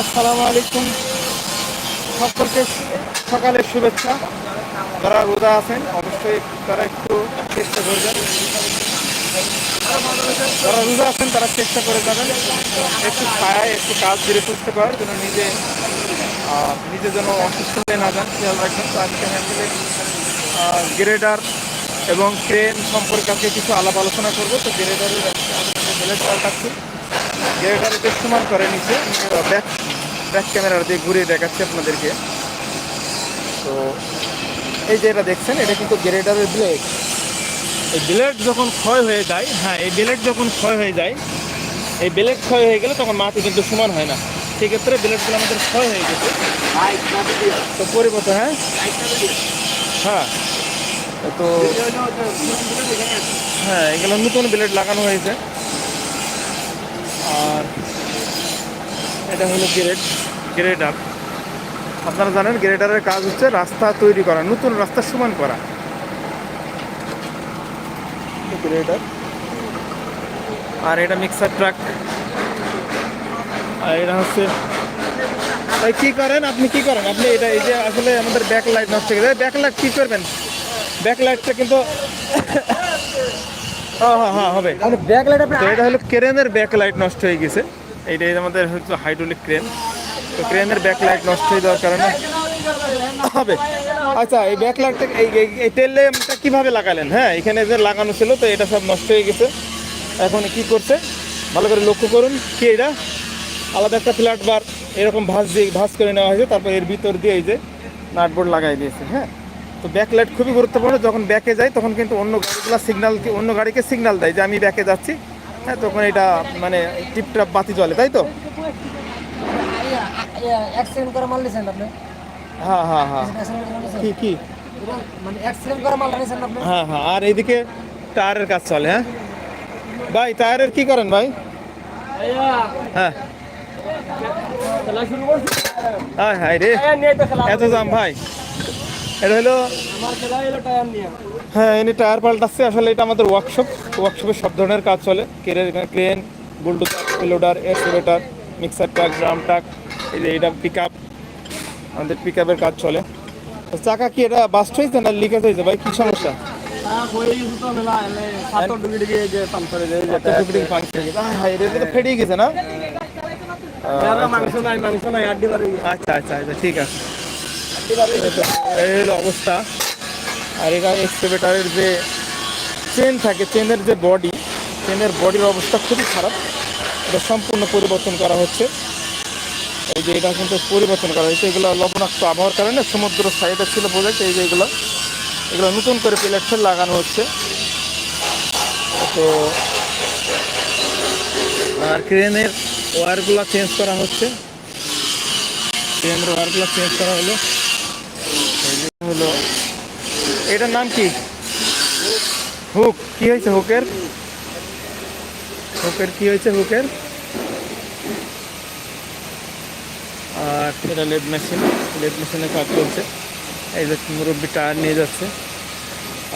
আসসালামু আলাইকুম। সকলকে সকালের শুভেচ্ছা। যারা রোজা আছেন, অবশ্যই তারা একটু চেষ্টা করবেন যারা রোজা আছেন, তারা চেষ্টা করে যাবেন। একটু ছায় একটু কাজ ধীরে সুস্থ করার জন্য নিজে নিজে যেন অসুস্থ হয়ে না যান। খেয়াল রাখবেন। তো আজকে আমি আসলে গ্রেডার এবং ক্রেন সম্পর্কে আজকে কিছু আলাপ আলোচনা করব। তো গ্রেডারের ব্লেড পাল্টাচ্ছি বেশ সমান করে নিচে ব্যাক ব্যাক ক্যামেরা দিয়ে ঘুরিয়ে দেখাচ্ছি আপনাদেরকে। তো এই যে এটা দেখছেন, এটা কিন্তু গ্রেডারের ব্লেড এই ব্লেড যখন ক্ষয় হয়ে যায় হ্যাঁ এই ব্লেড যখন ক্ষয় হয়ে যায়, এই ব্লেড ক্ষয় হয়ে গেলে তখন মাটি কিন্তু সমান হয় না। সেক্ষেত্রে ব্লেডগুলো আমাদের ক্ষয় হয়ে গেছে। তো পরিবর্তন হ্যাঁ? হ্যাঁ। তো হ্যাঁ এগুলো নতুন ব্লেড লাগানো হয়েছে। আর এটা হলো গ্রেড, গ্রেডার। আপনারা জানেন গ্রেডারের কাজ হচ্ছে রাস্তা তৈরি করা, নতুন রাস্তা সমান করা। গ্রেডার। আর এটা মিক্সার ট্রাক। আর এটা হচ্ছে ভাই, কি করেন? আপনি কি করেন? আপনি এটা এই যে আসলে আমাদের ব্যাক লাইট নষ্ট গেছে। ব্যাক লাইট কি করবেন? ব্যাক লাইটটা কিন্তু হ্যাঁ হ্যাঁ হ্যাঁ হবে। ব্যাক লাইট তো এটা হলো ক্রেনের ব্যাক লাইট নষ্ট হয়ে গেছে। এইটাই আমাদের হচ্ছে হাইড্রোলিক ক্রেন তো ক্রেনের ব্যাক লাইট নষ্ট হয়ে যাওয়ার কারণে হবে। আচ্ছা এই ব্যাক লাইটটা এই এই- এই তেল ল্যাম্পটা কীভাবে লাগালেন? হ্যাঁ এখানে যে লাগানো ছিল তো এটা সব নষ্ট হয়ে গেছে। এখন কি করছে? ভালো করে লক্ষ্য করুন কি এটা? আলাদা একটা ফ্ল্যাট বার এরকম ভাঁজ দিয়ে ভাঁজ করে নেওয়া হয়েছে। তারপর এর ভিতর দিয়ে এই যে নাটবোর্ড লাগাই দিয়েছে হ্যাঁ। তো ব্যাক লাইট খুবই গুরুত্বপূর্ণ। যখন ব্যাকে যায় তখন কিন্তু অন্য গাড়িগুলো সিগনাল অন্য গাড়িকে সিগনাল দেয় যে আমি ব্যাকে যাচ্ছি। হ্যাঁ তখন এটা মানে টিপটাপ বাতি জ্বলে তাই তো? হ্যাঁ হ্যাঁ হ্যাঁ। কি কি? মানে হ্যাঁ হ্যাঁ। আর এইদিকে টায়ারের কাজ চলে হ্যাঁ? ভাই টায়ারের কি করেন ভাই? হ্যাঁ। হ্যাঁ হ্যাঁ রে। এত দাম ভাই। এটা হলো হ্যাঁ এনে টায়ার পাল্টাচ্ছে। আসলে এটা আমাদের ওয়ার্কশপ ওয়ার্কশপে সব ধরনের কাজ চলে। Crane crane bulldozer loader excavator mixer truck drum truck এই যে এটা পিক আপ আমাদের পিক আপের কাজ চলে। চাকা কি এটা বাস্ট হয়েছে না লিকেজ হয়েছে ভাই? কি সমস্যা? পাংচার হয়ে গেছে না আচ্ছা আচ্ছা আচ্ছা ঠিক আছে। হলো অবস্থা। আর এটা এক্সকেভেটারের যে চেন থাকে চেনের যে বডি চেনের বডির অবস্থা খুবই খারাপ। এটা সম্পূর্ণ পরিবর্তন করা হচ্ছে। এই যে এটা কিন্তু পরিবর্তন করা হয়েছে। এগুলো লবণাক্ত আবহাওয়ার কারণে সমুদ্র সাইডে ছিল বোঝাচ্ছে এই যে এগুলো। এগুলো নতুন করে প্লেটফেল লাগানো হচ্ছে। তো আর ক্রেনের ওয়ারগুলো চেঞ্জ করা হচ্ছে। ক্রেনের ওয়ারগুলো চেঞ্জ করা হলো। হলো। এটার নাম কি? হুক, কি হয়েছে হুকের? হুকের কি হয়েছে হুকের? আর এটা লেড মেশিন লেড মেশিনে কাজ চলছে। এই যে মুরব্বী টায়ার নিয়ে যাচ্ছে।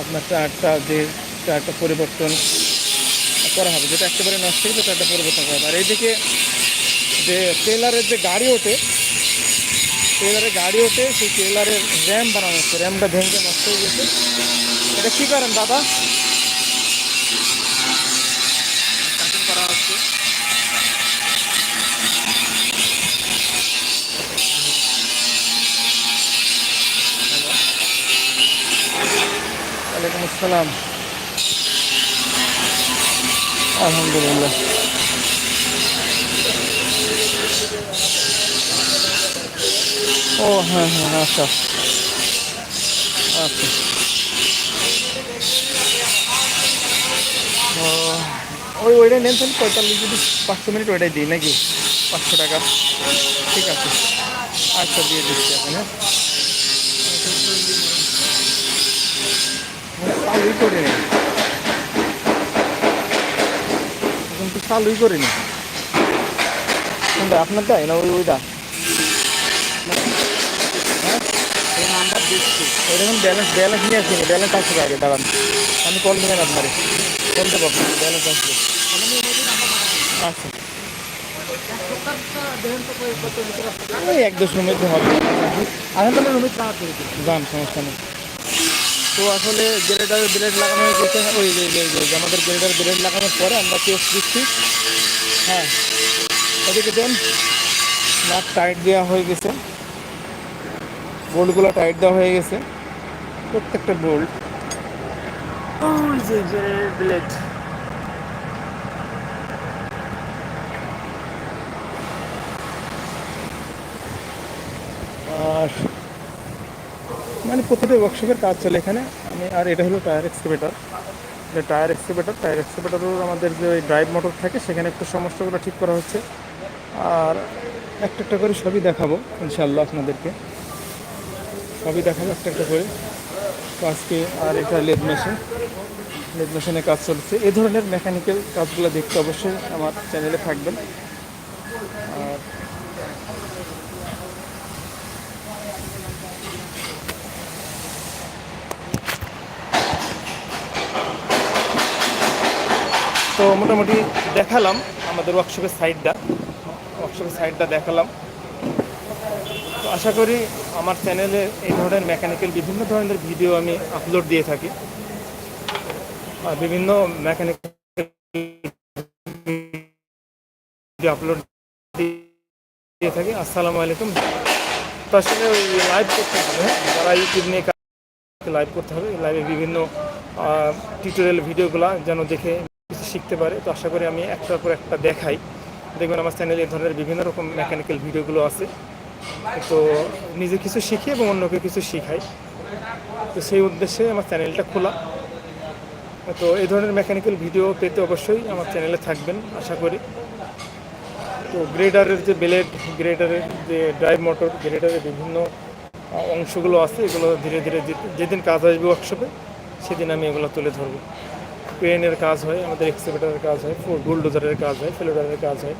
আপনার টায়ারটা যে টায়ারটা পরিবর্তন করা হবে, যেটা একেবারে নষ্ট হয়েছে টায়ারটা পরিবর্তন করা হবে। আর এইদিকে যে ট্রেলারের যে গাড়ি ওঠে ট্রেলারে গাড়ি ওঠে সেই ট্রেলারের র্যাম বানানো হচ্ছে র্যামটা ভেঙে নষ্ট হয়ে গেছে এটা কী করেন দাদা কাটিং করা হচ্ছে ওয়ালাইকুম আসসালাম আলহামদুলিল্লাহ ও হ্যাঁ হ্যাঁ আচ্ছা। আচ্ছা। ওই ওইটাই নেন তাহলে পঁয়তাল্লিশ যদি পাঁচশো মিনিট ওইটাই দিই, নাকি? পাঁচশো টাকা। ঠিক আছে। আচ্ছা দিয়ে দিচ্ছি এখন হ্যাঁ। চালুই করিনি। কিন্তু চালুই করিনি। কোনটা আপনার তাই না ওই ওইটা? এরকম ব্যালেন্স ব্যালেন্স নিয়ে আসিনি ব্যালেন্স আসবে আগে দাঁড়ান। আমি কল নেবেন আপনারে। কল দেবো আপনাকে ব্যালেন্স আসবে আচ্ছা ওই এক দুশোর মধ্যে হবে। এখন তাহলে রুমে যান সমস্যা নেই। তো আসলে গ্রেডার ব্লেড লাগানো হয়েছে ওই আমাদের গ্রেডার ব্লেড লাগানোর পরে আমরা টেস্ট দিচ্ছি। হ্যাঁ। ওদিকে দেন নাট টাইট দেওয়া হয়ে গেছে। বোল্টগুলো টাইট দেওয়া হয়ে গেছে। প্রত্যেকটা বোল্ট। ব্লেড আর মানে প্রতিটা ওয়ার্কশপের কাজ চলে এখানে। আমি আর এটা হলো টায়ার এক্সকেভেটার যে টায়ার এক্সকেভেটার টায়ার এক্সকেভেটারও আমাদের যে ওই ড্রাইভ মোটর থাকে সেখানে একটু সমস্যাগুলো ঠিক করা হচ্ছে। আর একটা একটা করে সবই দেখাবো ইনশাল্লাহ আপনাদেরকে। সবই দেখাবো একটা একটা করে। তো আজকে আর এটা লেদ মেশিন। লেদ মেশিনে কাজ চলছে। এই ধরনের মেকানিক্যাল কাজগুলো দেখতে অবশ্যই আমার চ্যানেলে থাকবেন। আর তো মোটামুটি দেখালাম আমাদের ওয়ার্কশপের সাইডটা ওয়ার্কশপের সাইডটা দেখালাম। আশা করি আমার চ্যানেলে এই ধরনের মেকানিক্যাল বিভিন্ন ধরনের ভিডিও আমি আপলোড দিয়ে থাকি। আর বিভিন্ন মেকানিক্যাল আপলোড দিয়ে থাকি। আসসালামু আলাইকুম। তো আসলে লাইভ করতে হবে হ্যাঁ? যারা ইউটিউব নিয়ে লাইভ করতে হবে লাইভে বিভিন্ন টিউটোরিয়াল ভিডিওগুলো যেন দেখে শিখতে পারে। তো আশা করি আমি একটার পর একটা দেখাই। দেখবেন আমার চ্যানেলে এই ধরনের বিভিন্ন রকম মেকানিক্যাল ভিডিওগুলো আছে। তো নিজে কিছু শিখি এবং অন্যকে কিছু শিখাই। তো সেই উদ্দেশ্যে আমার চ্যানেলটা খোলা। তো এই ধরনের মেকানিক্যাল ভিডিও পেতে অবশ্যই আমার চ্যানেলে থাকবেন, আশা করি। তো গ্রেডারের যে ব্লেড গ্রেডারের যে ড্রাইভ মোটর গ্রেডারের বিভিন্ন অংশগুলো আছে, এগুলো ধীরে ধীরে যেদিন কাজ আসবে ওয়ার্কশপে সেদিন আমি এগুলো তুলে ধরবো। ক্রেনের কাজ হয়, আমাদের এক্সিভেটারের কাজ হয় বুলডোজারের কাজ হয় ফেলোডারের কাজ হয়।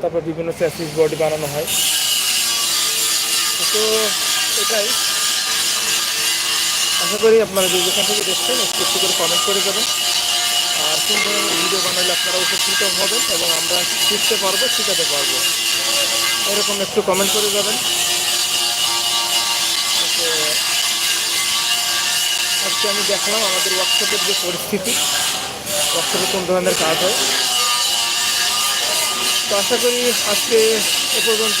তারপর বিভিন্ন স্যাসিস বডি বানানো হয়। তো এটাই। আশা করি আপনারা যে যেখান থেকে দেখছেন, একটু একটু করে কমেন্ট করে যাবেন। আর কোন ধরনের ভিডিও বানালে আপনারা উপকৃত হবেন এবং আমরা শিখতে পারব, শেখাতে পারব। এরকম একটু কমেন্ট করে যাবেন। আজকে আমি দেখলাম আমাদের ওয়ার্কশপের যে পরিস্থিতি। ওয়ার্কশপে কোন ধরনের কাজ হয়। তো আশা করি আজকে এ পর্যন্ত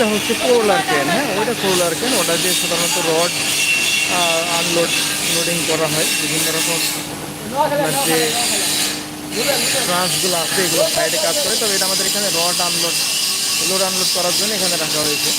ওইটা হচ্ছে কোলার ক্যান হ্যাঁ? ওইটা কোলার ক্যান ওটা দিয়ে সাধারণত রড আনলোড লোডিং করা হয়। বিভিন্ন রকম যে ট্রান্সগুলো আছে, এগুলো সাইডে কাজ করে। তবে এটা আমাদের এখানে রড আনলোড লোড আনলোড করার জন্য এখানে রাখা হয়েছে।